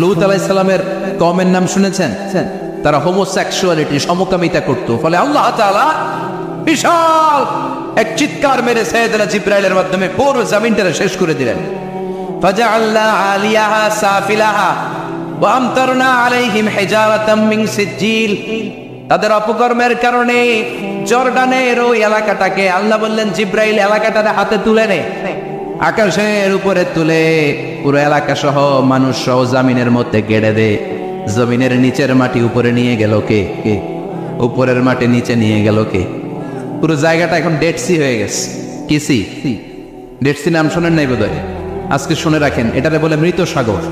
লুত আলাইসাল্লামের কমের নাম শুনেছেন? তারা হোমোসেক্সুয়ালিটি সমকামিতা করত। ফলে আল্লাহ তাআলা বিশাল এক চিৎকার মেরে সৈয়দনা জিব্রাইলের মাধ্যমে পুরো জমিনটা শেষ করে দিলেন। ফাজআলনা আলিয়াহা সাফিলাহা ওয়া আমতারনা আলাইহিম হিজারাতাম মিন সিজ্জিল। তাদের অপকর্মের কারণে জর্ডানের ওই এলাকাটাকে আল্লাহ বললেন, জিব্রাইল, এলাকাটারে হাতে তুলে নে। আকাশের উপরে তুলে পুরো এলাকা সহ মানুষ সহ জামিনের মধ্যে গেড়ে দে। জমিনের নিচের মাটি উপরে নিয়ে গেল কে? কে? উপরের মাটি নিচে নিয়ে গেল কে? পুরো জায়গাটা এখন ডেড সি হয়ে গেছে। কি সি ডেড নাম শোনেন নাই বোধহয়? আজকে শুনে রাখেন, এটারে বলে মৃত সাগর।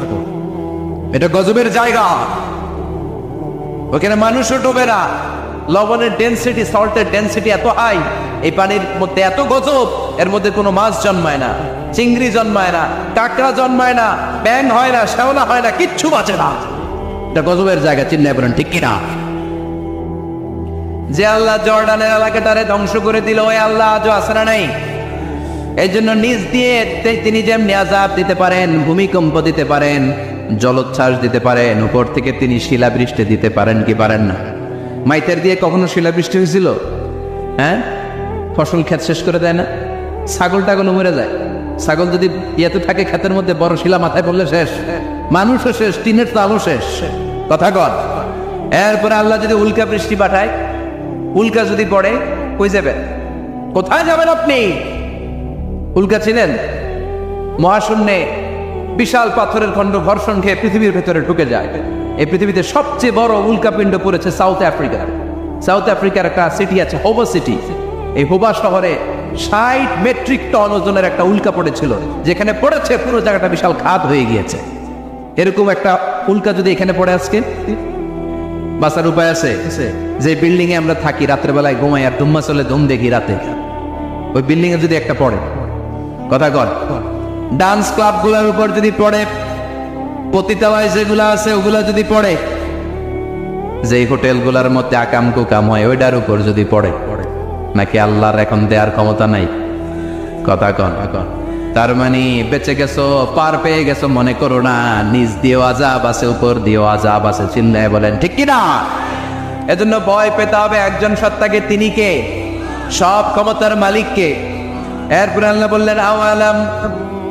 এটা গজবের জায়গা। ওখানে মানুষও ডোবে না। লবণের ডেন্সিটি সল্টের ডেন্সিটি এত হাই এই পানির মধ্যে এত গজব, এর মধ্যে কোনো মাছ জন্মায় না, চিংড়ি জন্মায় না, কাঁকড়া জন্মায় না ব্যাং হয় না, শ্যাওলা হয় না, কিচ্ছু বাঁচে না। এটা গজবের জায়গা চিন্তায় বলেন, ঠিক কিনা? যে আল্লাহ জর্ডানের এলাকাটারে ধ্বংস করে দিল, ওই আল্লাহ আজও আসে না নাই? এই জন্য নিজ দিয়ে তিনি যেমনি আজাব দিতে পারেন, ভূমিকম্প দিতে পারেন, জলোচ্ছ্বাস দিতে পারেন, উপর থেকে তিনি শিলাবৃষ্টি দিতে পারেন কি পারেন না। মাইতের দিয়ে কখনো শিলাবৃষ্টি হয়েছিল? হ্যাঁ? ফসল ক্ষেত শেষ করে দেয় না? ছাগল টাগল মরে যায়। ছাগল যদি ইয়েতে থাকে, ক্ষেতের মধ্যে বড় শিলা মাথায় পড়লে শেষ। মানুষও শেষ, টিনের তালও শেষ। কথা কর এরপরে আল্লাহ যদি উল্কা বৃষ্টি পাঠায়, উল্কা যদি পড়ে, কই যাবেন? কোথায় যাবেন আপনি? উল্কা ছিলেন মহাশূন্যে বিশাল পাথরের খণ্ড ঘর্ষণ খেয়ে পৃথিবীর ভেতরে ঢুকে যায়। এই পৃথিবীতে সবচেয়ে বড় উল্কাপিণ্ড পড়েছে সাউথ আফ্রিকা সাউথ আফ্রিকার একটা সিটি আছে হোবা সিটি এই হোবা শহরে ষাট মেট্রিক টন ওজনের একটা উল্কা পড়েছিল, যেখানে পড়েছে পুরো জায়গাটা বিশাল খাদ হয়ে গিয়েছে। এরকম একটা উল্কা যদি এখানে পড়ে আজকে? বাঁচার উপায় আছে? যে বিল্ডিং এ আমরা থাকি, রাতের বেলায় ঘুমাই আর ধুম্মা চলে ধুম দেখি রাতে। ওই বিল্ডিং এ যদি একটা পড়ে, কথা কর। ডান্স ক্লাবগুলার উপর যদি পড়ে পতিতালয় যেগুলো আছে, ওগুলা যদি পড়ে যে হোটেলগুলার মধ্যে আকাম কুকাম হয় ওইটার উপর যদি পড়ে, নাকি আল্লাহর এখন দেওয়ার ক্ষমতা নাই? কথা কন। কন তার মানে বেঁচে গেছো, পার পেয়ে গেছো, মনে করো না, নিজ দিয়েও আজাব আছে, উপর দিয়েও আজাব আছে চিল্লায় বলেন, ঠিক কি না? এজন্য ভয় পেতে হবে একজন সত্তাকে, তিনি কে? সব ক্ষমতার মালিককে। এরপর আল্লাহ বললেন, আওয়ালাম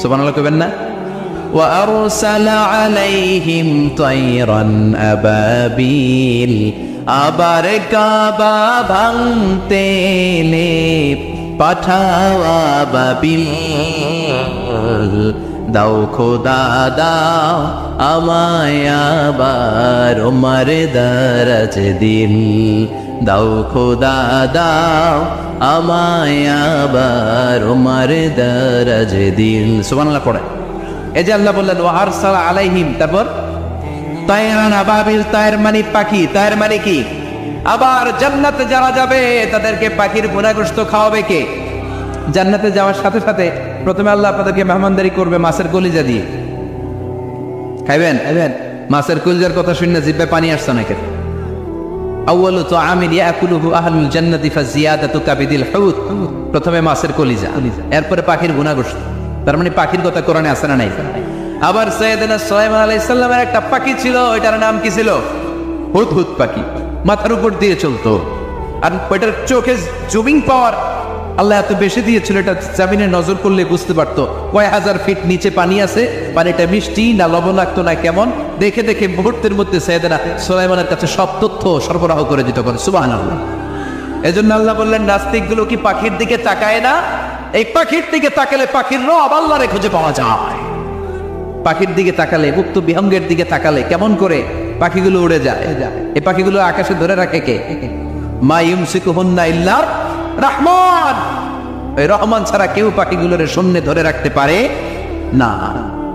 সুবহানাল্লাহ কবেন না وأرسل عليهم طيرا أبابيل আবার কাবা ভাঙতে এলে পাঠাওয়া বাবিল দাও খোদা দাও আমায় আবার ওমার দারাজ দিল দাও খোদা দাও দিল। বললেন আলাইহিম তারপর মানে পাখি তায়ের মানে কি? আবার যাবে, তাদেরকে পাখির খাওয়াবে কে? জান্নাতে যাওয়ার সাথে সাথে, প্রথমে আল্লাহ আপনাদেরকে মেহমানদারি করবে মাছের কলিজা দিয়ে। খাইবেন? খাইবেন। মাছের কলিজার কথা শুনে জিব্বে পানি আসছে নাকি আউয়ালু তো ইয়াকুলুহু আহলুল জান্নাতি ফাজিয়াদাতু কাবিদিল হুত প্রথমে মাছের কলিজা, এরপরে পাখির তার মানে পাখির কথা কোরআনে না নাই? আবার সুলাইমান একটা পাখি ছিল নাম কি ছিল? হুত হুত পাখি। মাথার উপর দিয়ে চলতো। আর ওইটার চোখে জুমিং পাওয়ার আল্লাহ এত বেশি দিয়েছিল, এটা জামিনে নজর করলে বুঝতে পারতো। কয় হাজার ফিট নিচে পানি আছে, পানিটা মিষ্টি না লবণাক্ত না কেমন? দেখে দেখে মুহূর্তের মধ্যে সৈয়দনা সুলাইমানের কাছে সব তথ্য সরবরাহ করে দিত করে সুবহানাল্লাহ। এজন্য আল্লাহ বললেন নাস্তিকগুলো কি পাখির দিকে তাকায় না? এই পাখির দিকে তাকালে পাখির রব আল্লাহরে খুঁজে পাওয়া যায়। পাখির দিকে তাকালে, মুক্ত বিহঙ্গের দিকে তাকালে কেমন করে পাখিগুলো উড়ে যায়? এই পাখিগুলো আকাশে ধরে রাখে কে? মা ইউমসিকুহুন্না ইল্লার রহমান। রহমান ছাড়া কেউ পাখিগুলোর শূন্যে ধরে রাখতে পারে না।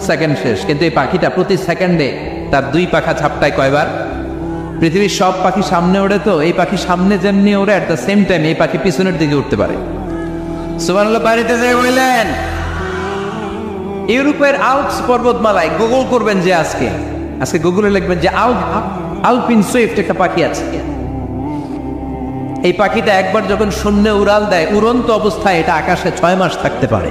সেকেন্ড শেষ। কিন্তু এই পাখিটা প্রতি সেকেন্ডে তার দুই পাখা ঝাপটায় কয়বার? পৃথিবীর সব পাখি সামনে ওড়ে তো, এই পাখি সামনে যেমনি ওড়ে অ্যাট দ্য সেম টাইম এই পাখি পিছনের দিকে উঠতে পারে। সুবহানাল্লাহ, বাড়িতে যাই বললেন, ইউরোপের আল্পস পর্বতমালায় গুগল করবেন যে আজকে। আজকে গুগলে লিখবেন যে, আল, আলপিন সুইফট একটা পাখি আছে। এই পাখিটা একবার যখন শূন্যে উড়াল দেয়, উড়ন্ত অবস্থায় এটা আকাশে ছয় মাস থাকতে পারে।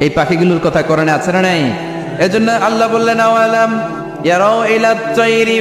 এই পাখিগুলোর কথা করেন আছে না নাই? এজন্য আল্লাহ বললেন আওয়ালাম ইয়ারাও ইলা তাইরি